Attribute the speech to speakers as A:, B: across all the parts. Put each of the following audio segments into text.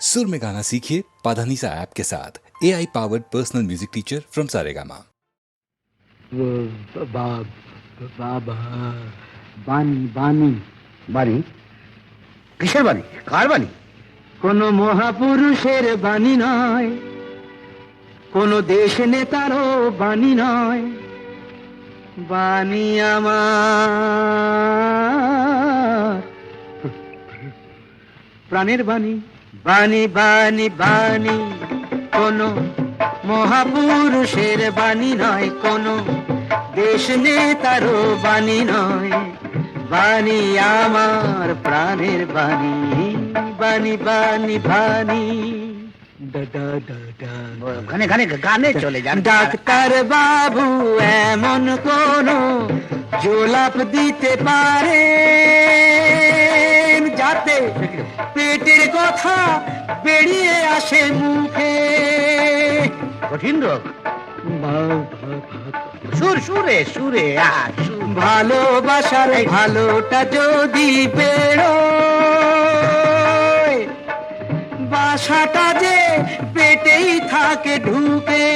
A: सुर में गाना सीखिए पाधानीसा ऐप के साथ A I powered personal music teacher from Saregama
B: বা- বাবা বাণী বাণী
C: বাণী কিসের বাণী কার বাণী
B: কোন মহাপুরুষের বাণী নয় কোন দেশ নেতারও বাণী নয় বাণী আমার প্রাণের বাণী বাণী বাণী বাণী কোন মহাপুরুষের বাণী নয় কোন দেশ নেতারও বাণী নয়। বাণী আমার প্রাণের বাণী বাণী বাণী বাণী।
C: গানে গানে চলে যান।
B: ডাক্তার বাবু এমন কোন জোলাপ দিতে পারে। যাতে পেটের কথা বেরিয়ে আসে মুখে।
C: কঠিন রোগ। সুর সুরে সুরে আর
B: ভালোবাসার ভালোটা যদি বেরো বাসাটা যে পেটেই থাকে ঢুকে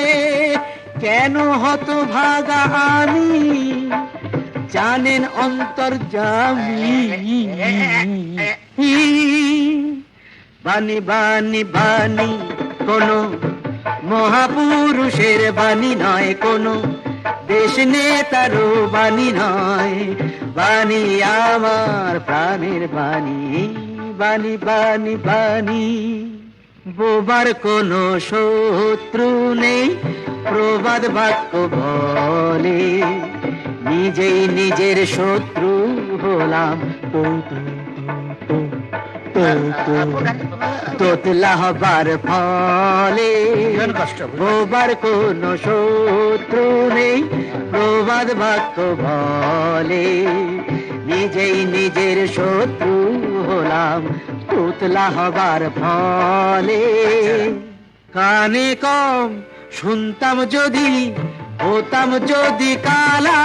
B: কেন হত ভাগা আমি জানেন অন্তর বাণী বাণী বাণী, কোন মহাপুরুষের বাণী নয়, কোন দেশ নেতারও বাণী নয়। বাণী আমার প্রাণের বাণী বাণী বাণী বাণী। বোবার কোনো শত্রু নেই, প্রবাদ বাক্য বলে। নিজেই নিজের শত্রু হলাম তো তোতলা হবার ফলে কোনো শত্রু নেই, প্রবাদ বাক্য বলে। নিজেই নিজের শত্রু হলাম, তুতলা হবার ফলে। কানে কম শুনতাম যদি, হতাম যদি কালা।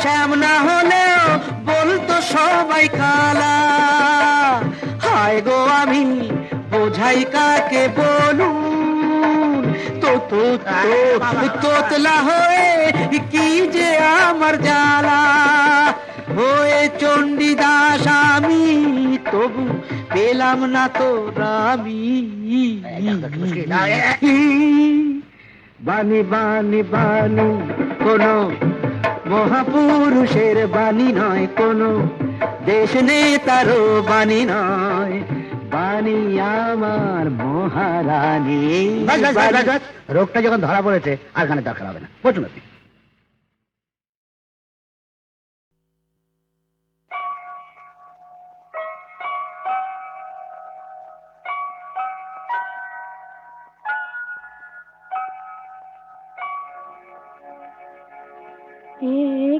B: শ্যাম না হলেও সবাই কালা। হায় গো আমি, বোঝাই কাকে বলুন? তোতলা হয়ে কি যে আমার জ্বালা? হয়ে চণ্ডীদাস আমি, তবু পেলাম না তো রামি বাণী বাণী বাণী, কোন মহাপুরুষের বাণী নয় কোন। দেশ নেতারও বাণী নয়। বাণী আমার মহারানী।
C: রোগটা যখন ধরা পড়েছে আর গানের দরকার হবে না। বসুন আপনি।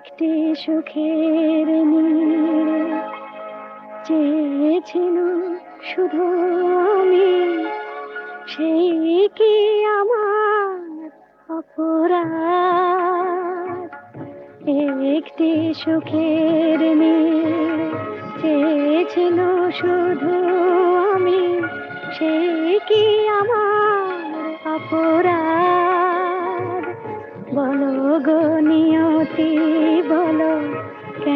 D: একটি সুখের নীড়ে চেয়েছিল শুধু আমি। সেই কি আমার অপরাধ? একটি সুখের নীড়ে চেয়েছিল শুধু আমি। সেই কি আমার অপরাধ? বলো গো নিয়তি।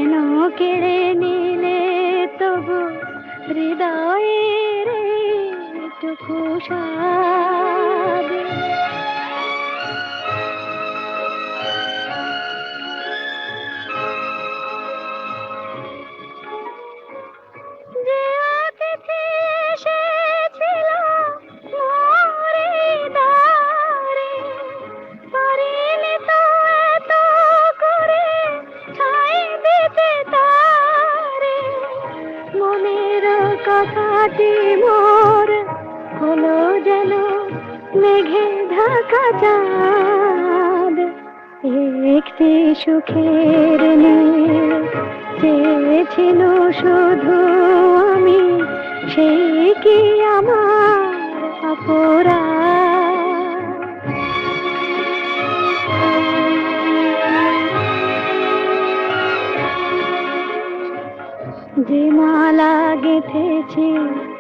D: কেন কেড়ে নিলে তবু হৃদয়ের টুকু সাদ মোর হলো যেন মেঘে ঢাকা চাঁদ। একটি সুখের নীড় চেয়েছিল শুধু আমি সেই কি আমার অপরাধ? যে মালা গেথেছি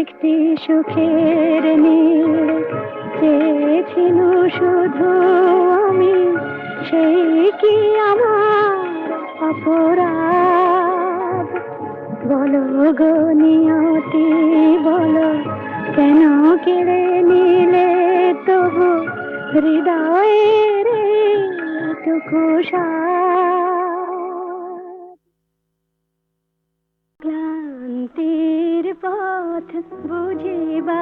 D: একটি সুখের নীল চেয়েছিল শুধু আমি। সেই কি আমার অপরাধ? বলো গো নিয়তি, বলো কেন কেড়ে নিলে তবু হৃদয়ের টুকু ক্লান্তির পথ বুঝিবা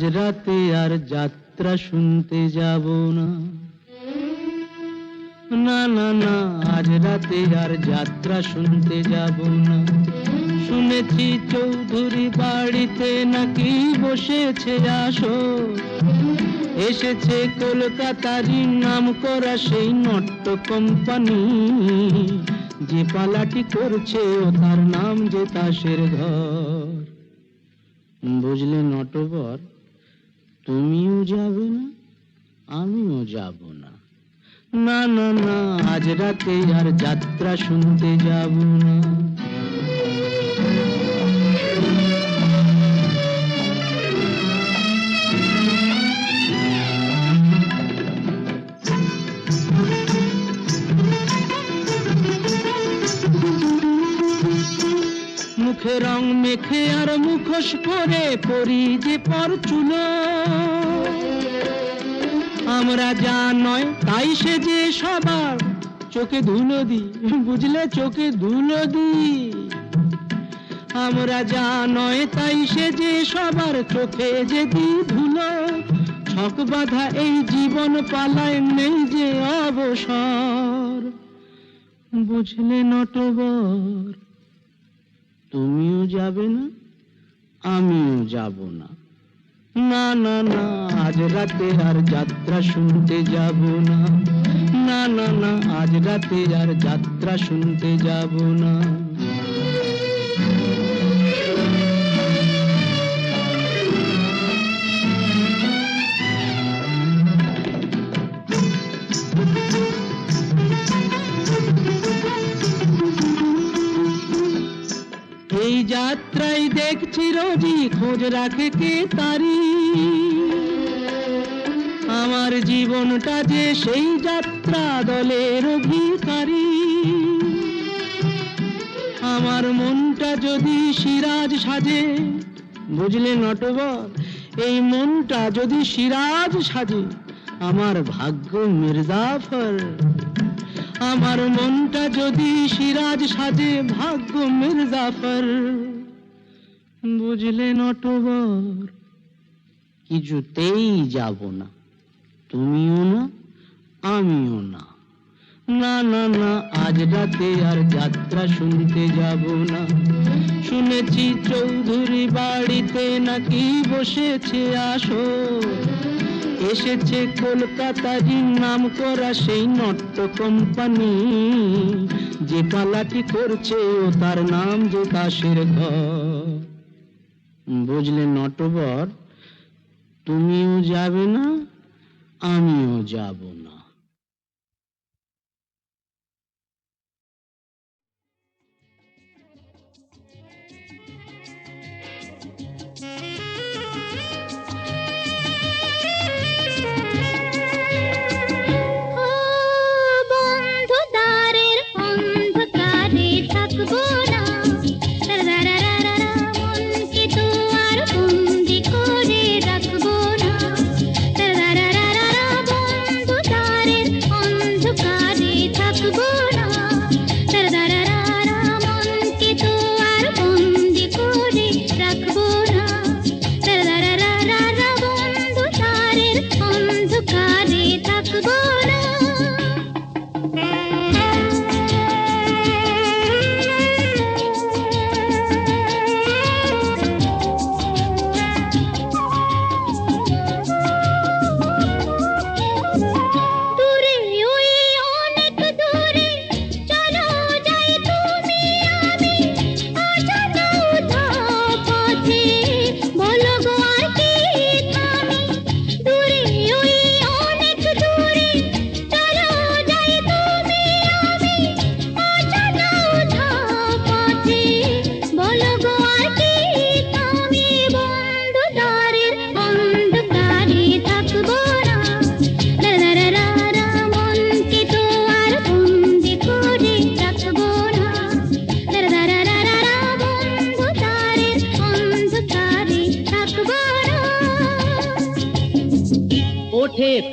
D: আজ
B: রাতে আর যাত্রা শুনতে যাব না। না না না, আজ রাতে আর যাত্রা শুনতে যাব না। শুনেছি চৌধুরী বাড়িতে নাকি বসেছে আসো এসেছে কলকাতারই নাম করা সেই নট্য কোম্পানি। যে পালাটি করছে ও তার নাম যে তাসের ঘর। বুঝলে নটবর? তুমিও যাবে না, আমিও যাব না। না না না, আজ রাতে আর যাত্রা শুনতে যাব না। মুখোশ পরে পরি যে পর চুলো আমরা যা নয়, তাই সে যে সবার চোখে ধুলো দি। বুঝলে? চোখে ধুলো দি। আমরা যা নয়, তাই সে যে সবার চোখে যে দি ধুলো। ছক বাঁধা এই জীবন পালায় নেই যে অবসর। বুঝলে নটবর? তুমিও যাবে না, আমিও যাব না। না না না, আজ রাতে আর যাত্রা শুনতে যাব না। না না না, আজ রাতে আর যাত্রা শুনতে যাব না। যাত্রায় দেখছি রোজি খোঁজ রাখে কে তারি। আমার জীবনটা যে সেই যাত্রা দলের অধিকারী। আমার মনটা যদি সিরাজ সাজে, বুঝলে নটবর, এই মনটা যদি সিরাজ সাজে, আমার ভাগ্য মির্জাফর। আমার মনটা যদি সিরাজ সাজে, ভাগ্য মির্জাফর। বুঝলে নটবর। কিছুতেই যাব না। তুমিও না, আমিও না। না না না, আজ রাতে আর যাত্রা শুনতে যাব না। শুনেছি চৌধুরী বাড়িতে নাকি বসেছে আসো এসেছে কলকাতারই নাম করা সেই নট্য কোম্পানি। যে পালাটি করছে ও তার নাম যে কাশের ঘর। বুঝলে নটবর তুমিও যাবে না আমিও যাব না।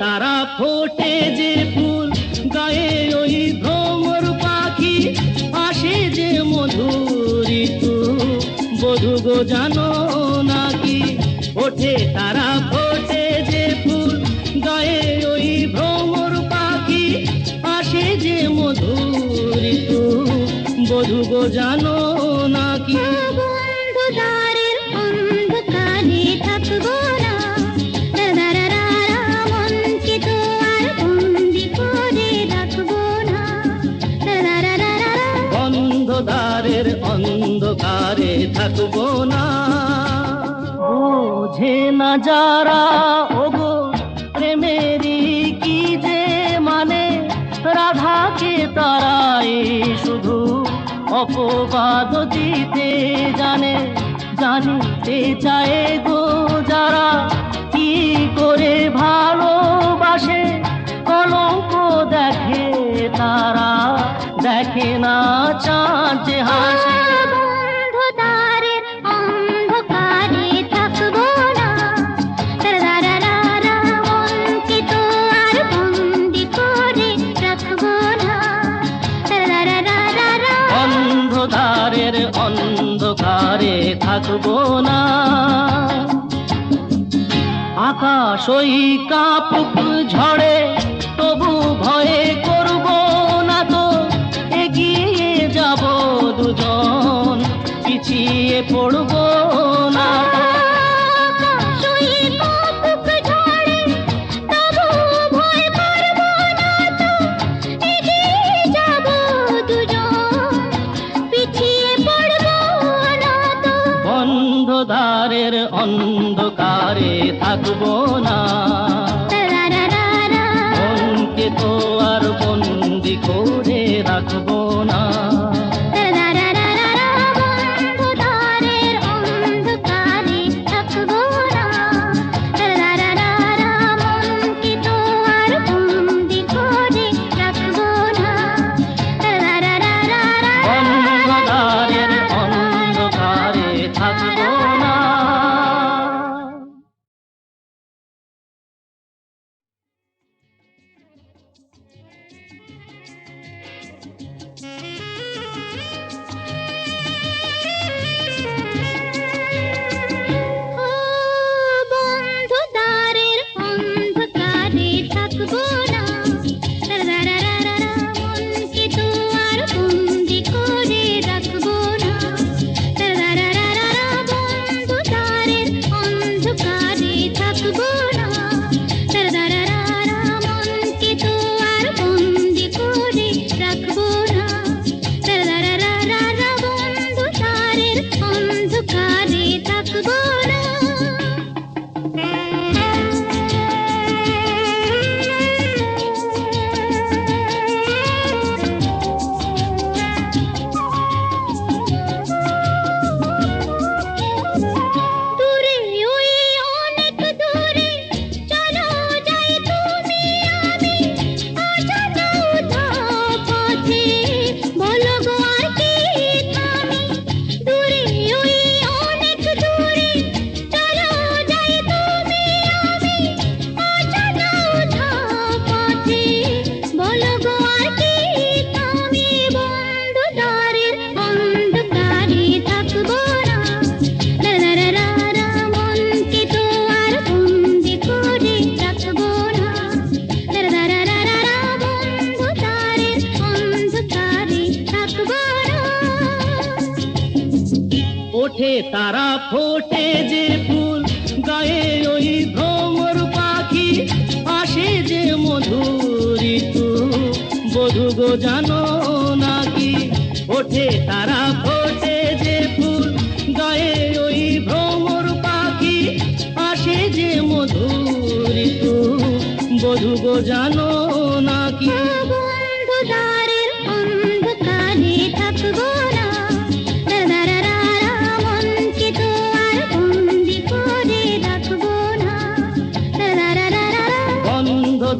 B: তারা ফোটে যে ফুল, গায়ে ওই ভ্রমর পাখি, আসে যে মধুর ঋতু বধু গো জানো নাকি? ওঠে তারা ফোটে যে ফুল, গায়ে ওই ভ্রমর পাখি, আসে যে মধুর ঋতু বধু গো জানো নাকি?
D: অন্ধকারে থাকব না।
B: বোঝে না যারা, ওগো, প্রেমেরই কি যে মানে? রাধাকে তারাই শুধু অপবাদ দিতে জানে, জানিতে চায় গো যারা কি করে ভালোবাসে। কলঙ্ক দেখে তারা দেখে না চাঁদ হাসে।
E: থাকব না। আকাশ ওই কাপুক ওঠে তারা ফোটে যে ফুল, গায়ে ওই ভ্রমর পাখি আসে যে মধুর ঋতু বধু গো জানো নাকি? ওঠে তারা ফোটে যে ফুল, গায়ে ওই ভ্রমর পাখি আসে যে মধুর ঋতু বধু গো জানো নাকি?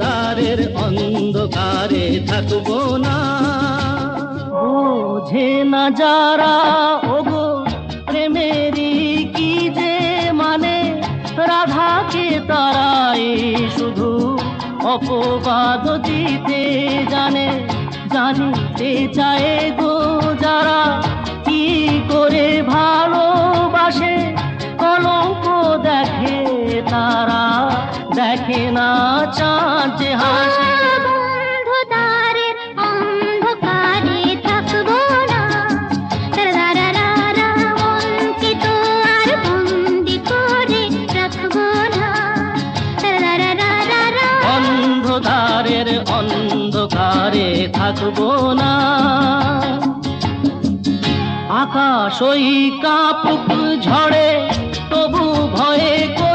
F: দ্বারের অন্ধকারে থাকব না।
E: বোঝে না যারা, ওগো, প্রেমেরই কি যে মানে? রাধাকে তারাই শুধু অপবাদ দিতে জানে, জানিতে চায় গো যারা কি করে ভালোবাসে, কলঙ্ক দেখে তারা। দেখে না চাঁদ হাসে।
F: থাকব না।
E: অন্ধকারের অন্ধকারে থাকব আকাশ ওই কাপুক ঝড়ে তবু ভয়ে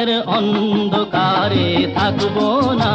E: দ্বারের অন্ধকারে থাকব না।